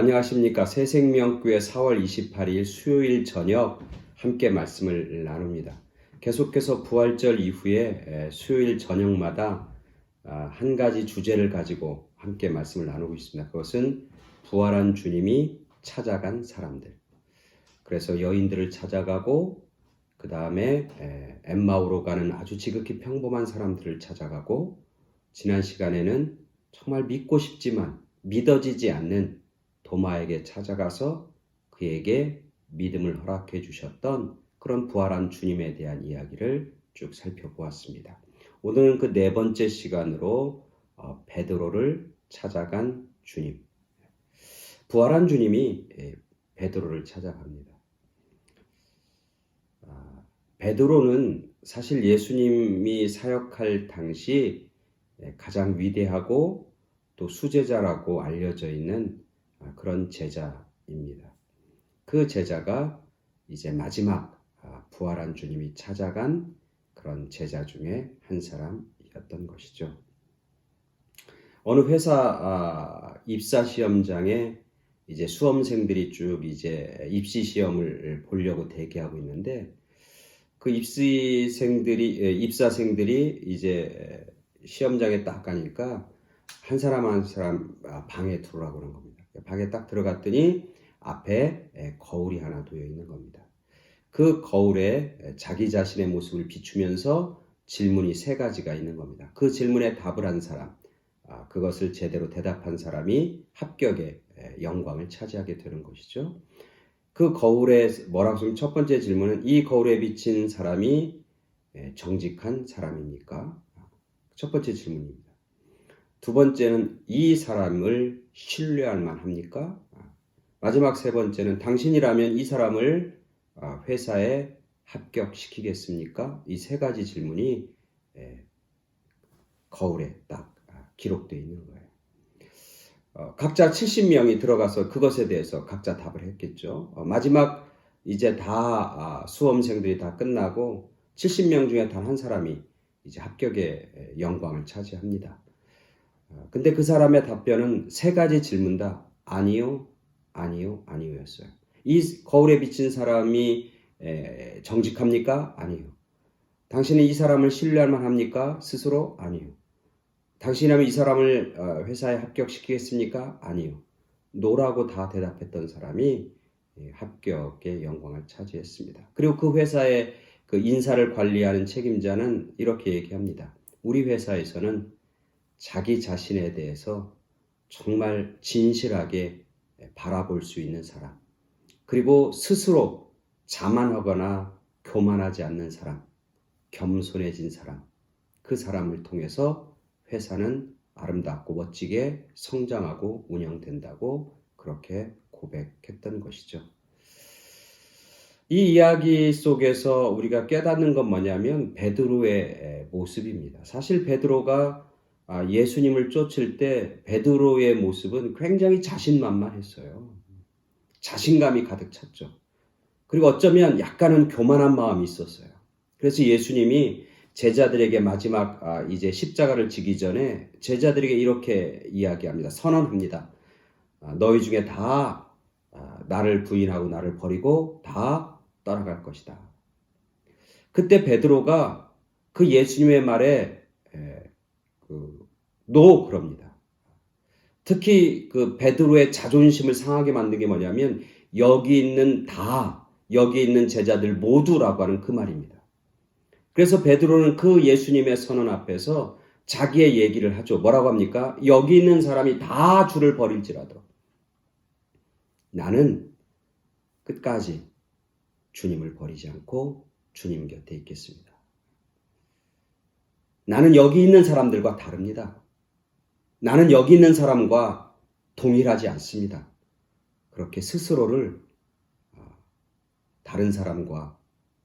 안녕하십니까. 새생명교회 4월 28일 수요일 저녁 함께 말씀을 나눕니다. 계속해서 부활절 이후에 에, 수요일 저녁마다 아, 한 가지 주제를 가지고 함께 말씀을 나누고 있습니다. 그것은 부활한 주님이 찾아간 사람들. 그래서 여인들을 찾아가고 그 다음에 엠마오로 가는 아주 지극히 평범한 사람들을 찾아가고 지난 시간에는 정말 믿고 싶지만 믿어지지 않는 도마에게 찾아가서 그에게 믿음을 허락해 주셨던 그런 부활한 주님에 대한 이야기를 쭉 살펴보았습니다. 오늘은 그 네 번째 시간으로 어, 베드로를 찾아간 주님. 부활한 주님이 예, 베드로를 찾아갑니다. 아, 베드로는 사실 예수님이 사역할 당시 예, 가장 위대하고 또 수제자라고 알려져 있는 아, 그런 제자입니다. 그 제자가 이제 마지막 아, 부활한 주님이 찾아간 그런 제자 중에 한 사람이었던 것이죠. 어느 회사 아, 입사 시험장에 이제 수험생들이 쭉 이제 입시 시험을 보려고 대기하고 있는데 그 입시생들이 에, 입사생들이 이제 시험장에 딱 가니까 한 사람 한 사람 아, 방에 들어오라고 그런 겁니다. 방에 딱 들어갔더니 앞에 에, 거울이 하나 놓여 있는 겁니다. 그 거울에 에, 자기 자신의 모습을 비추면서 질문이 세 가지가 있는 겁니다. 그 질문에 답을 한 사람, 아, 그것을 제대로 대답한 사람이 합격의 에, 영광을 차지하게 되는 것이죠. 그 거울에 뭐라고 쓰면 첫 번째 질문은 이 거울에 비친 사람이 에, 정직한 사람입니까? 첫 번째 질문입니다. 두 번째는 이 사람을 신뢰할 만합니까? 마지막 세 번째는 당신이라면 이 사람을 아, 회사에 합격시키겠습니까? 이 세 가지 질문이 에, 거울에 딱 아, 기록되어 있는 거예요. 어, 각자 70명이 들어가서 그것에 대해서 각자 답을 했겠죠. 어, 마지막 이제 다 아, 수험생들이 다 끝나고 70명 중에 단 한 사람이 이제 합격의 영광을 차지합니다. 어, 근데 그 사람의 답변은 세 가지 질문 다 아니요, 아니요, 아니요였어요. 이 거울에 비친 사람이 에, 정직합니까? 아니요. 당신은 이 사람을 신뢰할 만합니까? 스스로? 아니요. 당신이라면 이 사람을 어, 회사에 합격시키겠습니까? 아니요. 노라고 다 대답했던 사람이 예, 합격의 영광을 차지했습니다. 그리고 그 회사의 그 인사를 관리하는 책임자는 이렇게 얘기합니다. 우리 회사에서는 자기 자신에 대해서 정말 진실하게 바라볼 수 있는 사람, 그리고 스스로 자만하거나 교만하지 않는 사람, 겸손해진 사람, 그 사람을 통해서 회사는 아름답고 멋지게 성장하고 운영된다고 그렇게 고백했던 것이죠. 이 이야기 속에서 우리가 깨닫는 건 뭐냐면 베드로의 모습입니다. 사실 베드로가 아, 예수님을 쫓을 때 베드로의 모습은 굉장히 자신만만했어요. 자신감이 가득 찼죠. 그리고 어쩌면 약간은 교만한 마음이 있었어요. 그래서 예수님이 제자들에게 마지막 아, 이제 십자가를 지기 전에 제자들에게 이렇게 이야기합니다. 선언합니다. 아, 너희 중에 다 나를 부인하고 나를 버리고 다 떠나갈 것이다. 그때 베드로가 그 예수님의 말에 그, 노 그럽니다. 특히 그 베드로의 자존심을 상하게 만든 게 뭐냐면 여기 있는 다 여기 있는 제자들 모두라고 하는 그 말입니다. 그래서 베드로는 그 예수님의 선언 앞에서 자기의 얘기를 하죠. 뭐라고 합니까? 여기 있는 사람이 다 주를 버릴지라도 나는 끝까지 주님을 버리지 않고 주님 곁에 있겠습니다. 나는 여기 있는 사람들과 다릅니다. 나는 여기 있는 사람과 동일하지 않습니다. 그렇게 스스로를 어, 다른 사람과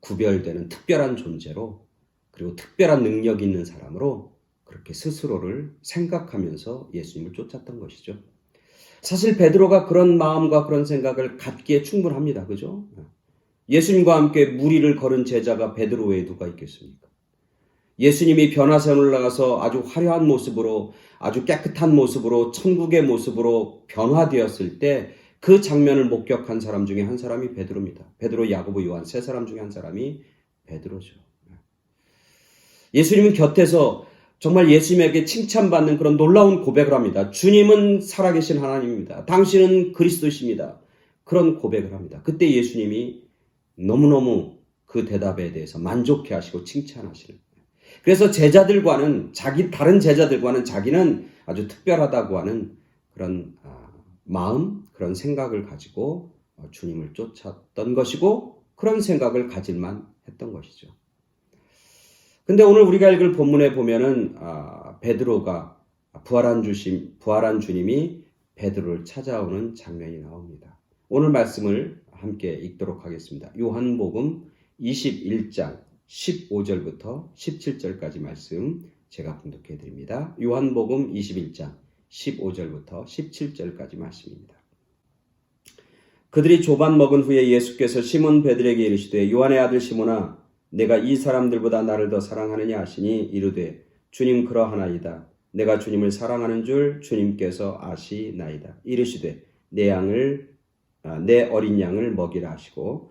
구별되는 특별한 존재로 그리고 특별한 능력 있는 사람으로 그렇게 스스로를 생각하면서 예수님을 쫓았던 것이죠. 사실 베드로가 그런 마음과 그런 생각을 갖기에 충분합니다. 그죠? 예수님과 함께 무리를 걸은 제자가 베드로 외에 누가 있겠습니까? 예수님이 변화산을 나가서 아주 화려한 모습으로 아주 깨끗한 모습으로 천국의 모습으로 변화되었을 때 그 장면을 목격한 사람 중에 한 사람이 베드로입니다. 베드로, 야고보, 요한 세 사람 중에 한 사람이 베드로죠. 예수님은 곁에서 정말 예수님에게 칭찬받는 그런 놀라운 고백을 합니다. 주님은 살아계신 하나님입니다. 당신은 그리스도십니다. 그런 고백을 합니다. 그때 예수님이 너무너무 그 대답에 대해서 만족해 하시고 칭찬하시는. 그래서 제자들과는 자기 다른 제자들과는 자기는 아주 특별하다고 하는 그런 아, 마음, 그런 생각을 가지고 어, 주님을 쫓았던 것이고 그런 생각을 가질만 했던 것이죠. 근데 오늘 우리가 읽을 본문에 보면은 아, 베드로가 부활한 주심 부활한 주님이 베드로를 찾아오는 장면이 나옵니다. 오늘 말씀을 함께 읽도록 하겠습니다. 요한복음 21장 15절부터 17절까지 말씀 제가 봉독해 드립니다. 요한복음 21장 15절부터 17절까지 말씀입니다. 그들이 조반 먹은 후에 예수께서 시몬 베드로에게 이르시되 요한의 아들 시몬아 내가 이 사람들보다 나를 더 사랑하느냐 하시니 이르되 주님 그러하나이다. 내가 주님을 사랑하는 줄 주님께서 아시나이다. 이르시되 내 양을 아, 내 어린 양을 먹이라 하시고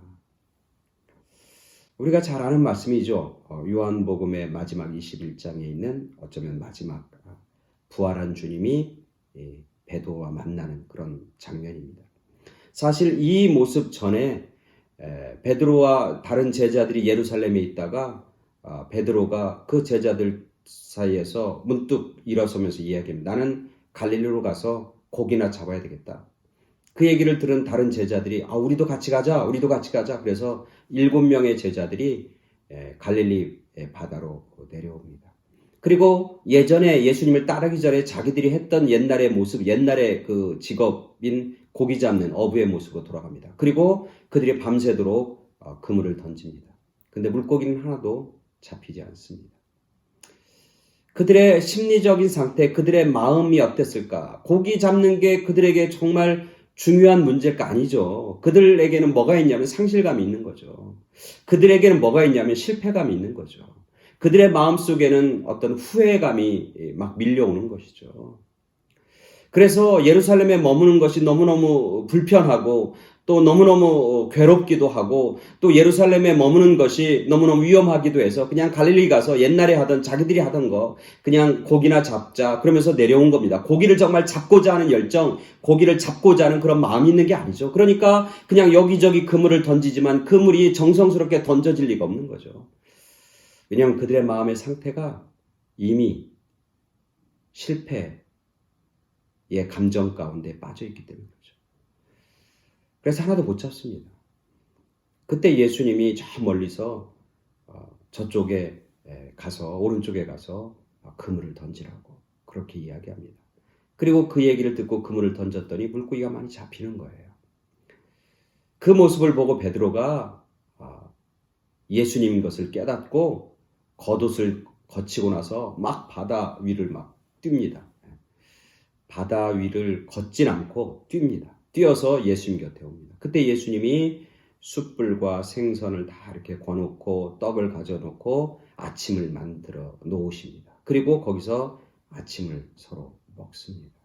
우리가 잘 아는 말씀이죠. 어, 요한복음의 마지막 21장에 있는 어쩌면 마지막 아, 부활한 주님이 예, 베드로와 만나는 그런 장면입니다. 사실 이 모습 전에 베드로와 다른 제자들이 예루살렘에 있다가 아, 베드로가 그 제자들 사이에서 문득 일어서면서 이야기합니다. 나는 갈릴리로 가서 고기나 잡아야 되겠다. 그 얘기를 들은 다른 제자들이 아 우리도 같이 가자, 우리도 같이 가자. 그래서 일곱 명의 제자들이 갈릴리 바다로 내려옵니다. 그리고 예전에 예수님을 따르기 전에 자기들이 했던 옛날의 모습, 옛날의 그 직업인 고기 잡는 어부의 모습으로 돌아갑니다. 그리고 그들이 밤새도록 어, 그물을 던집니다. 근데 물고기는 하나도 잡히지 않습니다. 그들의 심리적인 상태, 그들의 마음이 어땠을까? 고기 잡는 게 그들에게 정말 중요한 문제가 아니죠. 그들에게는 뭐가 있냐면 상실감이 있는 거죠. 그들에게는 뭐가 있냐면 실패감이 있는 거죠. 그들의 마음 속에는 어떤 후회감이 막 밀려오는 것이죠. 그래서 예루살렘에 머무는 것이 너무너무 불편하고 또 너무너무 괴롭기도 하고 또 예루살렘에 머무는 것이 너무너무 위험하기도 해서 그냥 갈릴리 가서 옛날에 하던 자기들이 하던 거 그냥 고기나 잡자 그러면서 내려온 겁니다. 고기를 정말 잡고자 하는 열정, 고기를 잡고자 하는 그런 마음이 있는 게 아니죠. 그러니까 그냥 여기저기 그물을 던지지만 그물이 정성스럽게 던져질 리가 없는 거죠. 왜냐하면 그들의 마음의 상태가 이미 실패의 감정 가운데 빠져 있기 때문입니다. 그래서 하나도 못 잡습니다. 그때 예수님이 저 멀리서 어, 저쪽에 가서 오른쪽에 가서 어, 그물을 던지라고 그렇게 이야기합니다. 그리고 그 얘기를 듣고 그물을 던졌더니 물고기가 많이 잡히는 거예요. 그 모습을 보고 베드로가 어, 예수님인 것을 깨닫고 겉옷을 거치고 나서 막 바다 위를 막 뜁니다. 바다 위를 걷진 않고 뜁니다. 뛰어서 예수님 곁에 옵니다. 그때 예수님이 숯불과 생선을 다 이렇게 거놓고 떡을 가져놓고 아침을 만들어 놓으십니다. 그리고 거기서 아침을 서로 먹습니다.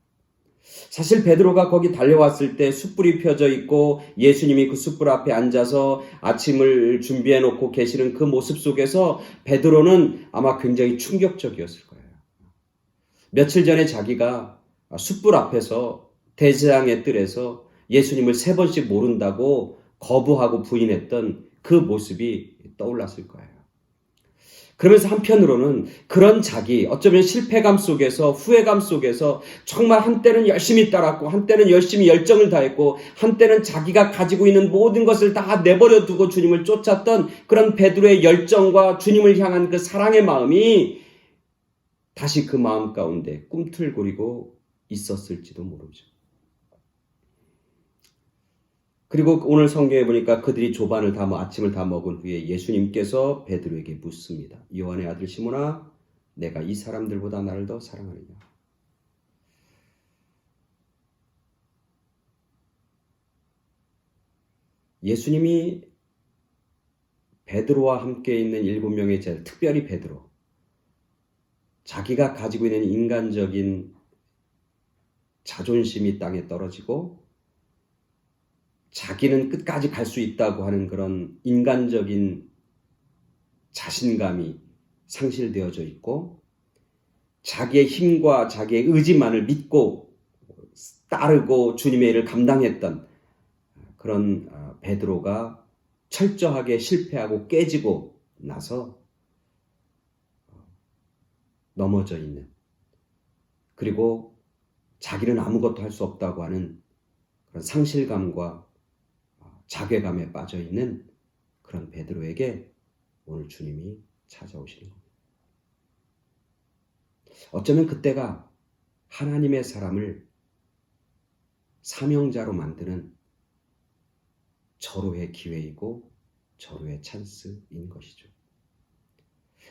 사실 베드로가 거기 달려왔을 때 숯불이 펴져 있고 예수님이 그 숯불 앞에 앉아서 아침을 준비해 놓고 계시는 그 모습 속에서 베드로는 아마 굉장히 충격적이었을 거예요. 며칠 전에 자기가 숯불 앞에서 대재앙의 뜰에서 예수님을 세 번씩 모른다고 거부하고 부인했던 그 모습이 떠올랐을 거예요. 그러면서 한편으로는 그런 자기, 어쩌면 실패감 속에서, 후회감 속에서 정말 한때는 열심히 따랐고, 한때는 열심히 열정을 다했고, 한때는 자기가 가지고 있는 모든 것을 다 내버려 두고 주님을 쫓았던 그런 베드로의 열정과 주님을 향한 그 사랑의 마음이 다시 그 마음 가운데 꿈틀거리고 있었을지도 모르죠. 그리고 오늘 성경에 보니까 그들이 조반을 다 먹- 아침을 다 먹은 후에 예수님께서 베드로에게 묻습니다. 요한의 아들 시몬아, 내가 이 사람들보다 나를 더 사랑하느냐? 예수님이 베드로와 함께 있는 일곱 명의 제자, 특별히 베드로, 자기가 가지고 있는 인간적인 자존심이 땅에 떨어지고 자기는 끝까지 갈 수 있다고 하는 그런 인간적인 자신감이 상실되어져 있고 자기의 힘과 자기의 의지만을 믿고 따르고 주님의 일을 감당했던 그런 아, 베드로가 철저하게 실패하고 깨지고 나서 넘어져 있는 그리고 자기는 아무것도 할 수 없다고 하는 그런 상실감과 자괴감에 빠져 있는 그런 베드로에게 오늘 주님이 찾아오시는 겁니다. 어쩌면 그때가 하나님의 사람을 사명자로 만드는 절호의 기회이고 절호의 찬스인 것이죠.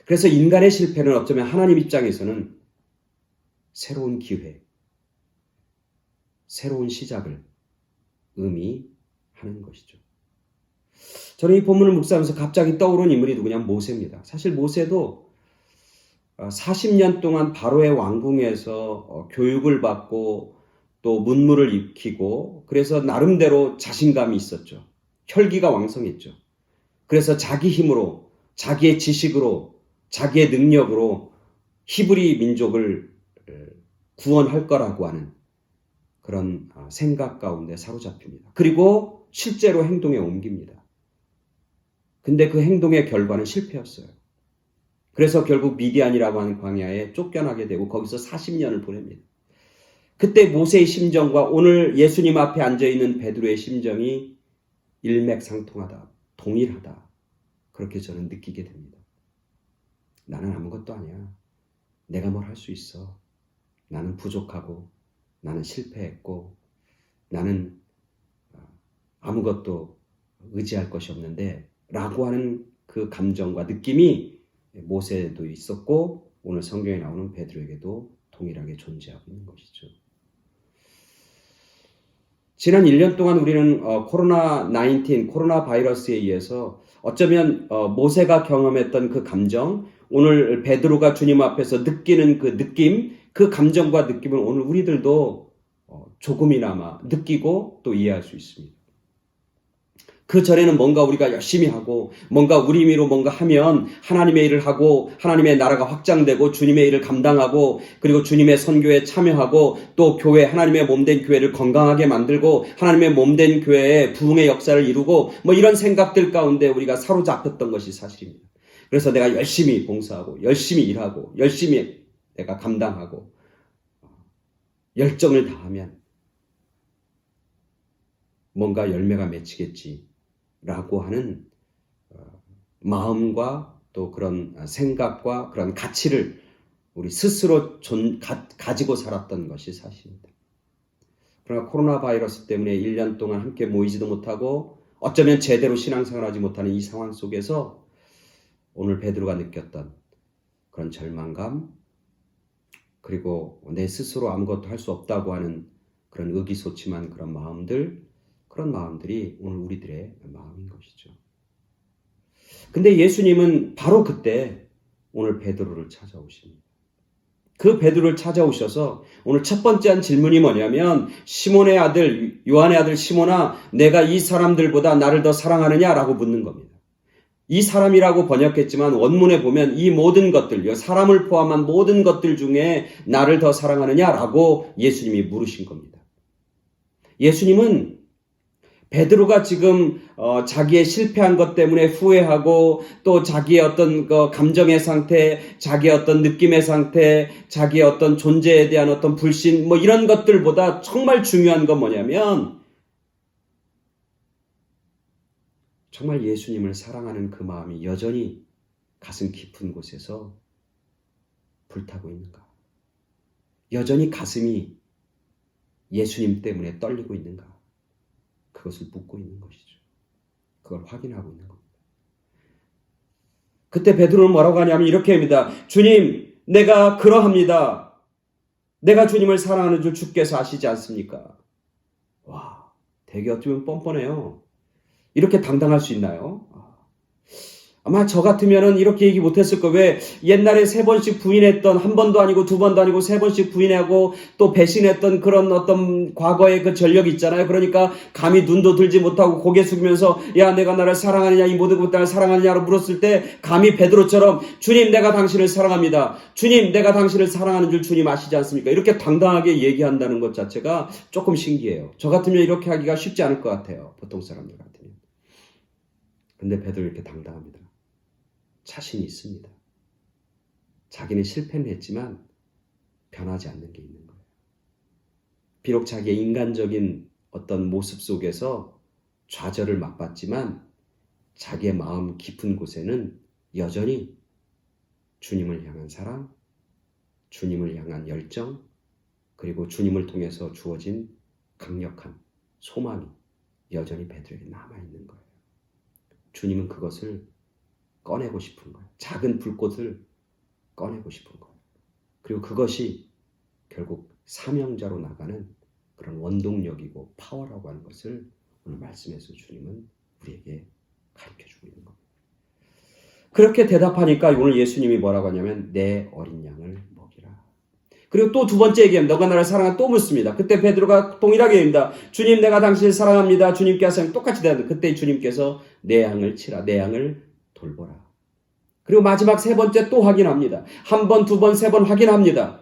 그래서 인간의 실패는 어쩌면 하나님 입장에서는 새로운 기회, 새로운 시작을 의미 하는 것이죠. 저는 이 본문을 묵상하면서 갑자기 떠오른 인물이 누구냐 모세입니다. 사실 모세도 40년 동안 바로의 왕궁에서 교육을 받고 또 문물을 익히고 그래서 나름대로 자신감이 있었죠. 혈기가 왕성했죠. 그래서 자기 힘으로 자기의 지식으로 자기의 능력으로 히브리 민족을 구원할 거라고 하는 그런 생각 가운데 사로잡힙니다. 그리고 실제로 행동에 옮깁니다. 근데 그 행동의 결과는 실패였어요. 그래서 결국 미디안이라고 하는 광야에 쫓겨나게 되고 거기서 40년을 보냅니다. 그때 모세의 심정과 오늘 예수님 앞에 앉아 있는 베드로의 심정이 일맥상통하다, 동일하다. 그렇게 저는 느끼게 됩니다. 나는 아무것도 아니야. 내가 뭘 할 수 있어. 나는 부족하고, 나는 실패했고, 나는 아무것도 의지할 것이 없는데, 라고 하는 그 감정과 느낌이 모세에도 있었고, 오늘 성경에 나오는 베드로에게도 동일하게 존재하고 있는 것이죠. 지난 1년 동안 우리는 어, 코로나 19, 코로나 바이러스에 의해서 어쩌면 어, 모세가 경험했던 그 감정, 오늘 베드로가 주님 앞에서 느끼는 그 느낌, 그 감정과 느낌을 오늘 우리들도 어, 조금이나마 느끼고 또 이해할 수 있습니다. 그 전에는 뭔가 우리가 열심히 하고 뭔가 우리 힘으로 뭔가 하면 하나님의 일을 하고 하나님의 나라가 확장되고 주님의 일을 감당하고 그리고 주님의 선교에 참여하고 또 교회 하나님의 몸된 교회를 건강하게 만들고 하나님의 몸된 교회에 부흥의 역사를 이루고 뭐 이런 생각들 가운데 우리가 사로잡혔던 것이 사실입니다. 그래서 내가 열심히 봉사하고 열심히 일하고 열심히 내가 감당하고 열정을 다하면 뭔가 열매가 맺히겠지. 라고 하는 마음과 또 그런 생각과 그런 가치를 우리 스스로 존, 가, 가지고 살았던 것이 사실입니다. 그러나 코로나 바이러스 때문에 1년 동안 함께 모이지도 못하고 어쩌면 제대로 신앙생활 하지 못하는 이 상황 속에서 오늘 베드로가 느꼈던 그런 절망감 그리고 내 스스로 아무것도 할 수 없다고 하는 그런 의기소침한 그런 마음들 그런 마음들이 오늘 우리들의 마음인 것이죠. 근데 예수님은 바로 그때 오늘 베드로를 찾아오십니다. 그 베드로를 찾아오셔서 오늘 첫 번째 한 질문이 뭐냐면 시몬의 아들 요한의 아들 시몬아 내가 이 사람들보다 나를 더 사랑하느냐라고 묻는 겁니다. 이 사람이라고 번역했지만 원문에 보면 이 모든 것들, 사람을 포함한 모든 것들 중에 나를 더 사랑하느냐라고 예수님이 물으신 겁니다. 예수님은 베드로가 지금 어, 자기의 실패한 것 때문에 후회하고 또 자기의 어떤 그 감정의 상태, 자기의 어떤 느낌의 상태, 자기의 어떤 존재에 대한 어떤 불신 뭐 이런 것들보다 정말 중요한 건 뭐냐면 정말 예수님을 사랑하는 그 마음이 여전히 가슴 깊은 곳에서 불타고 있는가? 여전히 가슴이 예수님 때문에 떨리고 있는가? 그것을 묻고 있는 것이죠. 그걸 확인하고 있는 겁니다. 그때 베드로는 뭐라고 하냐면 이렇게 합니다. 주님, 내가 그러합니다. 내가 주님을 사랑하는 줄 주께서 아시지 않습니까? 와, 되게 어쩌면 뻔뻔해요. 이렇게 당당할 수 있나요? 아마 저 같으면은 이렇게 얘기 못했을 거. 왜 옛날에 세 번씩 부인했던 한 번도 아니고 두 번도 아니고 세 번씩 부인하고 또 배신했던 그런 어떤 과거의 그 전력이 있잖아요. 그러니까 감히 눈도 들지 못하고 고개 숙이면서 야 내가 나를 사랑하느냐 이 모든 것 나를 사랑하느냐로 물었을 때 감히 베드로처럼 주님 내가 당신을 사랑합니다. 주님 내가 당신을 사랑하는 줄 주님 아시지 않습니까? 이렇게 당당하게 얘기한다는 것 자체가 조금 신기해요. 저 같으면 이렇게 하기가 쉽지 않을 것 같아요. 보통 사람들 같으면. 근데 베드로 이렇게 당당합니다. 자신이 있습니다. 자기는 실패는 했지만 변하지 않는 게 있는 거예요. 비록 자기의 인간적인 어떤 모습 속에서 좌절을 맛봤지만 자기의 마음 깊은 곳에는 여전히 주님을 향한 사랑, 주님을 향한 열정, 그리고 주님을 통해서 주어진 강력한 소망이 여전히 베드로에게 남아 있는 거예요. 주님은 그것을 꺼내고 싶은 거예요. 작은 불꽃을 꺼내고 싶은 거예요. 그리고 그것이 결국 사명자로 나가는 그런 원동력이고 파워라고 하는 것을 오늘 말씀에서 주님은 우리에게 가르쳐 주고 있는 겁니다. 그렇게 대답하니까 오늘 예수님이 뭐라고 하냐면 내 어린 양을 먹이라. 그리고 또 두 번째 얘기합니다. 너가 나를 사랑하 또 묻습니다. 그때 베드로가 동일하게 얘기합니다. 주님 내가 당신을 사랑합니다. 주님께 하시면 똑같이 대답합니다. 그때 주님께서 내 양을 치라. 내 양을 돌보라. 그리고 마지막 세 번째 또 확인합니다. 한 번, 두 번, 세 번 확인합니다.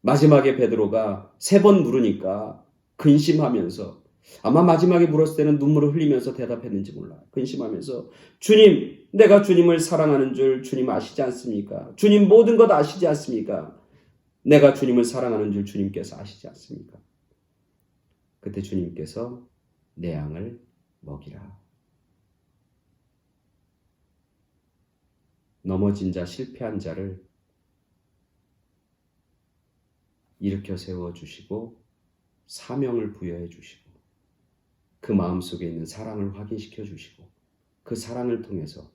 마지막에 베드로가 세 번 물으니까 근심하면서 아마 마지막에 물었을 때는 눈물을 흘리면서 대답했는지 몰라요. 근심하면서 주님, 내가 주님을 사랑하는 줄 주님 아시지 않습니까? 주님 모든 것 아시지 않습니까? 내가 주님을 사랑하는 줄 주님께서 아시지 않습니까? 그때 주님께서 내 양을 먹이라. 넘어진 자, 실패한 자를 일으켜 세워 주시고 사명을 부여해 주시고 그 마음 속에 있는 사랑을 확인시켜 주시고 그 사랑을 통해서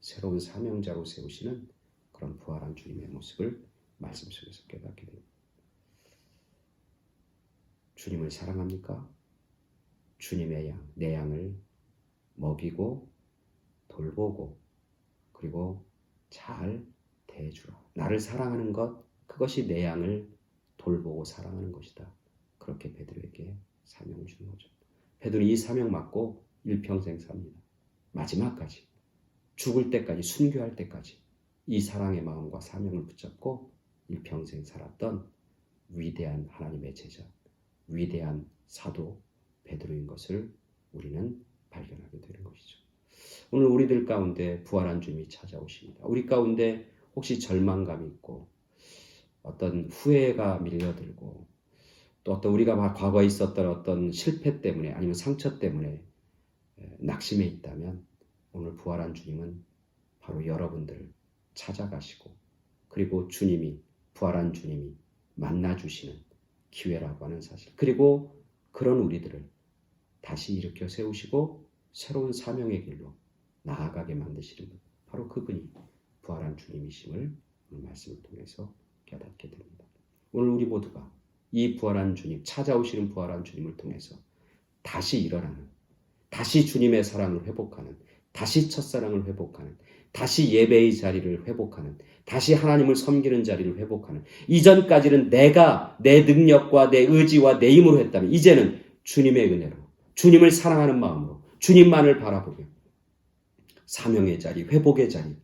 새로운 사명자로 세우시는 그런 부활한 주님의 모습을 말씀 속에서 깨닫게 됩니다. 주님을 사랑합니까? 주님의 양, 내 양을 먹이고 돌보고 그리고 잘 대해주라. 나를 사랑하는 것, 그것이 내 양을 돌보고 사랑하는 것이다. 그렇게 베드로에게 사명을 주는 거죠. 베드로 이 사명 맞고 일평생 삽니다. 마지막까지 죽을 때까지 순교할 때까지 이 사랑의 마음과 사명을 붙잡고 일평생 살았던 위대한 하나님의 제자, 위대한 사도 베드로인 것을 우리는 발견하게 되는 것이죠. 오늘 우리들 가운데 부활한 주님이 찾아오십니다. 우리 가운데 혹시 절망감이 있고 어떤 후회가 밀려들고 또 어떤 우리가 과거에 있었던 어떤 실패 때문에 아니면 상처 때문에 낙심해 있다면 오늘 부활한 주님은 바로 여러분들을 찾아가시고 그리고 주님이 부활한 주님이 만나 주시는 기회라고 하는 사실. 그리고 그런 우리들을 다시 일으켜 세우시고 새로운 사명의 길로 나아가게 만드시는 분. 바로 그분이 부활한 주님이심을 오늘 말씀을 통해서 깨닫게 됩니다. 오늘 우리 모두가 이 부활한 주님, 찾아오시는 부활한 주님을 통해서 다시 일어나는, 다시 주님의 사랑을 회복하는, 다시 첫사랑을 회복하는, 다시 예배의 자리를 회복하는, 다시 하나님을 섬기는 자리를 회복하는, 이전까지는 내가 내 능력과 내 의지와 내 힘으로 했다면, 이제는 주님의 은혜로, 주님을 사랑하는 마음으로, 주님만을 바라보며, 사명의 자리, 회복의 자리,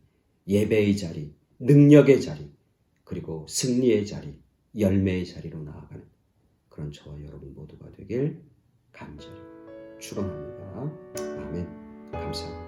예배의 자리, 능력의 자리, 그리고 승리의 자리, 열매의 자리로 나아가는 그런 저와 여러분 모두가 되길 간절히 축원합니다. 아멘. 감사합니다.